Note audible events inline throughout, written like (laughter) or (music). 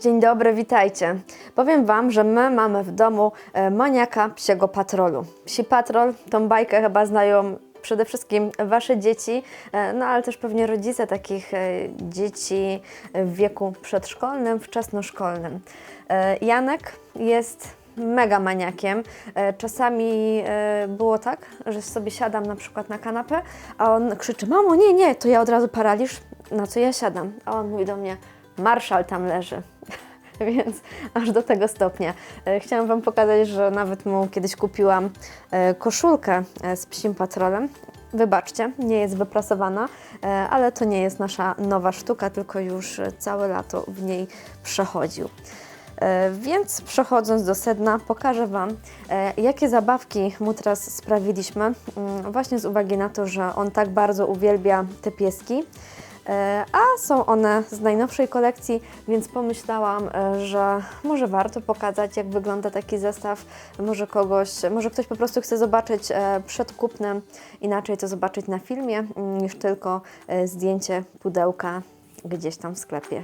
Dzień dobry, witajcie. Powiem Wam, że my mamy w domu e, maniaka psiego patrolu. Psi patrol, tą bajkę chyba znają przede wszystkim Wasze dzieci, e, no ale też pewnie rodzice takich e, dzieci w wieku przedszkolnym, wczesnoszkolnym. Janek jest mega maniakiem. Czasami było tak, że sobie siadam na przykład na kanapę, a on krzyczy, mamo, nie, nie, to ja od razu paraliż, na co ja siadam. A on mówi do mnie, marszal tam leży. (laughs) Więc aż do tego stopnia. E, Chciałam Wam pokazać, że nawet mu kiedyś kupiłam e, koszulkę e, z psim patrolem. Wybaczcie, nie jest wyprasowana, ale to nie jest nasza nowa sztuka, tylko już całe lato w niej przechodził. Więc przechodząc do sedna, pokażę Wam, jakie zabawki mu teraz sprawiliśmy, mm, właśnie z uwagi na to, że on tak bardzo uwielbia te pieski. E, A są one z najnowszej kolekcji, więc pomyślałam, e, że może warto pokazać, jak wygląda taki zestaw. Może kogoś, może ktoś po prostu chce zobaczyć e, przed kupnem, inaczej to zobaczyć na filmie, mm, niż tylko zdjęcie pudełka gdzieś tam w sklepie.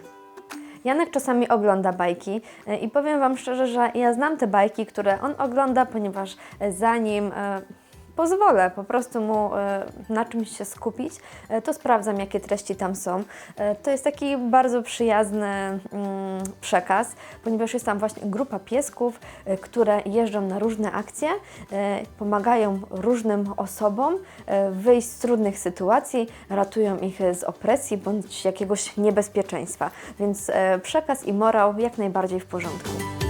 Janek czasami ogląda bajki i powiem Wam szczerze, że ja znam te bajki, które on ogląda, ponieważ zanim pozwolę po prostu mu e, na czymś się skupić, e, to sprawdzam, jakie treści tam są. E, To jest taki bardzo przyjazny mm, przekaz, ponieważ jest tam właśnie grupa piesków, które jeżdżą na różne akcje, pomagają różnym osobom wyjść z trudnych sytuacji, ratują ich z opresji bądź jakiegoś niebezpieczeństwa. Więc przekaz i morał jak najbardziej w porządku.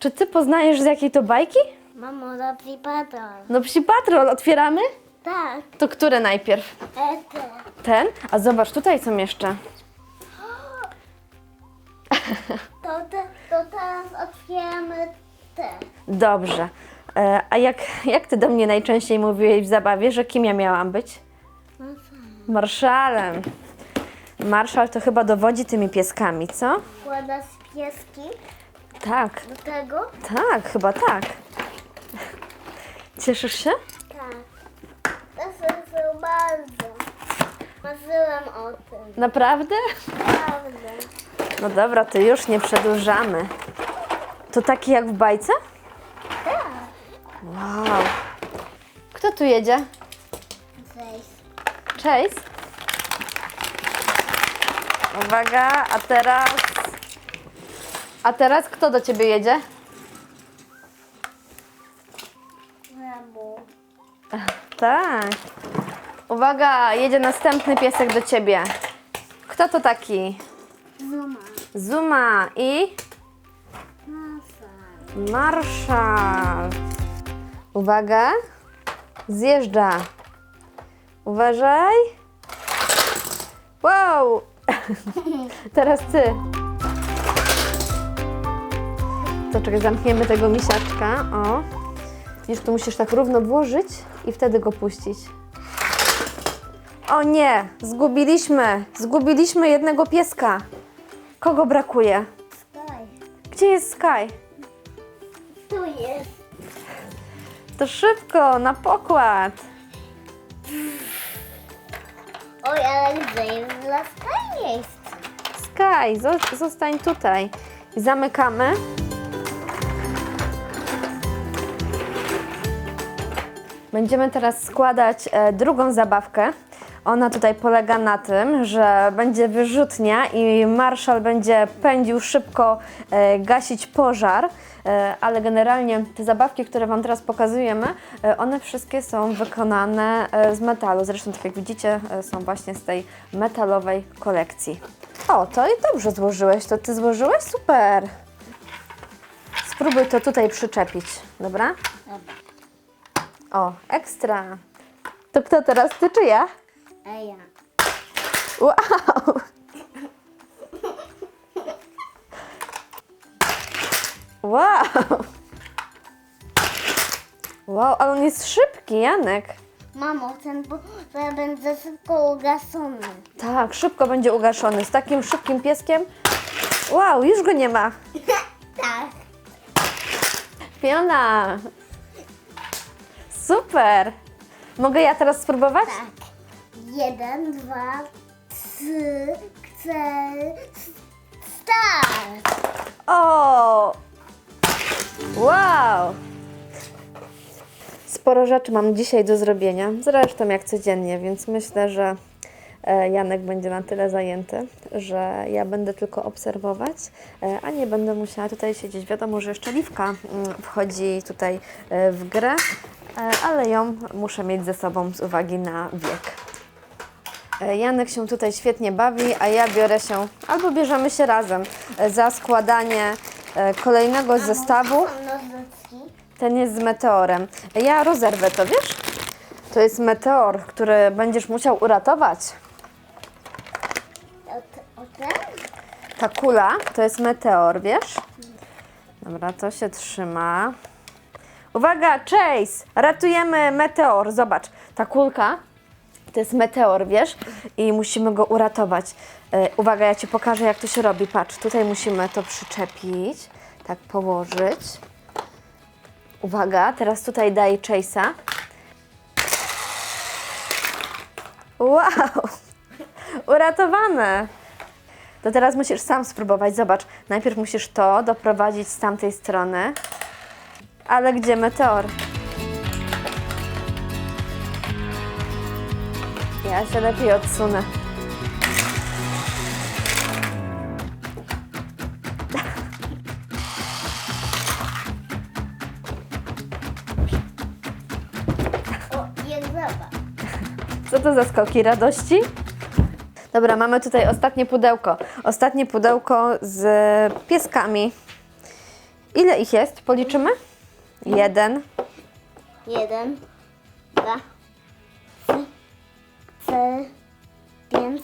Czy ty poznajesz z jakiej to bajki? Mamo, dobry patrol. No psi patrol, otwieramy? Tak, To które najpierw? Ete. Ten? A zobacz, tutaj są jeszcze. (gasps) To, te, to teraz otwieramy te. Dobrze. E, a jak, jak ty do mnie najczęściej mówiłeś w zabawie, że kim ja miałam być? Marszalem. Marszal to chyba dowodzi tymi pieskami, co? Kłada z pieski Tak, do tego? tak, chyba tak. Cieszysz się? Tak. Się bardzo. Marzyłam o tym. Naprawdę? Prawda. No dobra, to już nie przedłużamy. To taki jak w bajce? Tak. Wow. Kto tu jedzie? Cześć. Chase. Uwaga, a teraz. A teraz kto do ciebie jedzie? Mamo. Tak. Uwaga, jedzie następny piesek do ciebie. Kto to taki? Zuma. Zuma i. Marszal. Uwaga. Zjeżdża. Uważaj. Wow. (laughs) Teraz ty. To czekaj, zamkniemy tego misiaczka. O. Widzisz, tu musisz tak równo włożyć i wtedy go puścić. O nie, zgubiliśmy. Zgubiliśmy jednego pieska. Kogo brakuje? Staj. Gdzie jest Sky? Tu jest. To szybko, na pokład. Oj, ale gdzie jest dla Staj miejsce? Sky, zo- zostań tutaj. Zamykamy. Będziemy teraz składać e, drugą zabawkę. Ona tutaj polega na tym, że będzie wyrzutnia i marszal będzie pędził szybko e, gasić pożar, e, ale generalnie te zabawki, które Wam teraz pokazujemy, one wszystkie są wykonane z metalu. Zresztą, tak jak widzicie, są właśnie z tej metalowej kolekcji. O, to i dobrze złożyłeś. To Ty złożyłeś? Super! Spróbuj to tutaj przyczepić, dobra? O, ekstra. To kto teraz, ty czy ja? Ej, ja. Wow! Wow! Wow, ale on jest szybki, Janek. Mamo, ten bo to będzie szybko ugaszony. Tak, szybko będzie ugaszony. Z takim szybkim pieskiem. Wow, już go nie ma. (laughs) Tak. Fiona! Super! Mogę ja teraz spróbować? Tak. Jeden, dwa, trzy, cztery, start! O! Wow! Sporo rzeczy mam dzisiaj do zrobienia, zresztą jak codziennie, więc myślę, że e, Janek będzie na tyle zajęty, że ja będę tylko obserwować, e, a nie będę musiała tutaj siedzieć. Wiadomo, że jeszcze Liwka mm, wchodzi tutaj e, w grę, ale ją muszę mieć ze sobą z uwagi na wiek. E, Janek się tutaj świetnie bawi, a ja biorę się, albo bierzemy się razem e, za składanie e, kolejnego zestawu. Ten jest z meteorem. Ja rozerwę to, wiesz? To jest meteor, który będziesz musiał uratować. Ta kula to jest meteor, wiesz? Dobra, to się trzyma. Uwaga, Chase! Ratujemy meteor. Zobacz, ta kulka to jest meteor, wiesz? I musimy go uratować. E, uwaga, ja Ci pokażę, jak to się robi. Patrz, tutaj musimy to przyczepić, tak położyć. Uwaga, teraz tutaj daję Chase'a. Wow! (laughs) Uratowane! To teraz musisz sam spróbować. Zobacz, najpierw musisz to doprowadzić z tamtej strony. Ale gdzie meteor? Ja się lepiej odsunę. O, zobacz. Co to za skoki radości? Dobra, mamy tutaj ostatnie pudełko. Ostatnie pudełko z pieskami. Ile ich jest? Policzymy? Jeden, Jeden, dwa, trzy, cztery, pięć,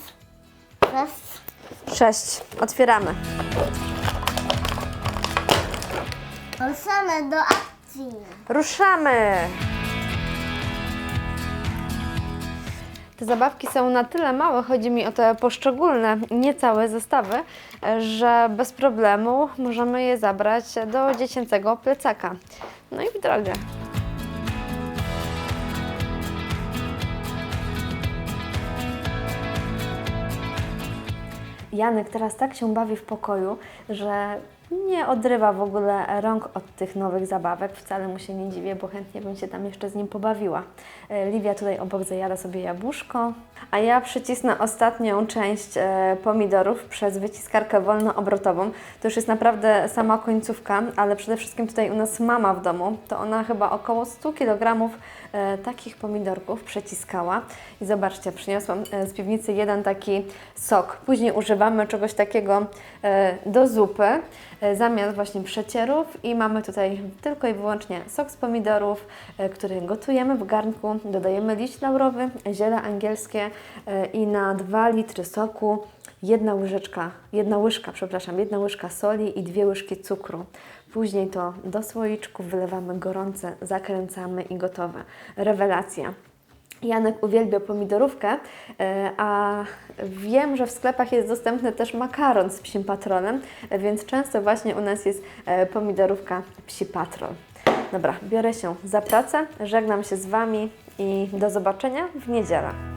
sześć. sześć. Otwieramy. Ruszamy do akcji. Ruszamy! Te zabawki są na tyle małe, chodzi mi o te poszczególne, niecałe zestawy, że bez problemu możemy je zabrać do dziecięcego plecaka. No i w drogę. Janek teraz tak się bawi w pokoju, że nie odrywa w ogóle rąk od tych nowych zabawek. Wcale mu się nie dziwię, bo chętnie bym się tam jeszcze z nim pobawiła. E, Livia tutaj obok zajada sobie jabłuszko, a ja przycisnę ostatnią część e, pomidorów przez wyciskarkę wolnoobrotową. To już jest naprawdę sama końcówka, ale przede wszystkim tutaj u nas mama w domu, to ona chyba około 100 kg e, takich pomidorków przeciskała. I zobaczcie, przyniosłam z piwnicy jeden taki sok. Później używamy czegoś takiego do zupy zamiast właśnie przecierów i mamy tutaj tylko i wyłącznie sok z pomidorów, e, który gotujemy w garnku, dodajemy liść laurowy, ziele angielskie e, i na 2 litry soku jedna łyżeczka, jedna łyżka, przepraszam, jedna łyżka soli i dwie łyżki cukru. Później to do słoiczków wylewamy gorące, zakręcamy i gotowe. Rewelacja. Janek uwielbia pomidorówkę, e, a wiem, że w sklepach jest dostępny też makaron z psim patronem, więc często właśnie u nas jest e, pomidorówka psi patrol. Dobra, biorę się za pracę, żegnam się z Wami i do zobaczenia w niedzielę.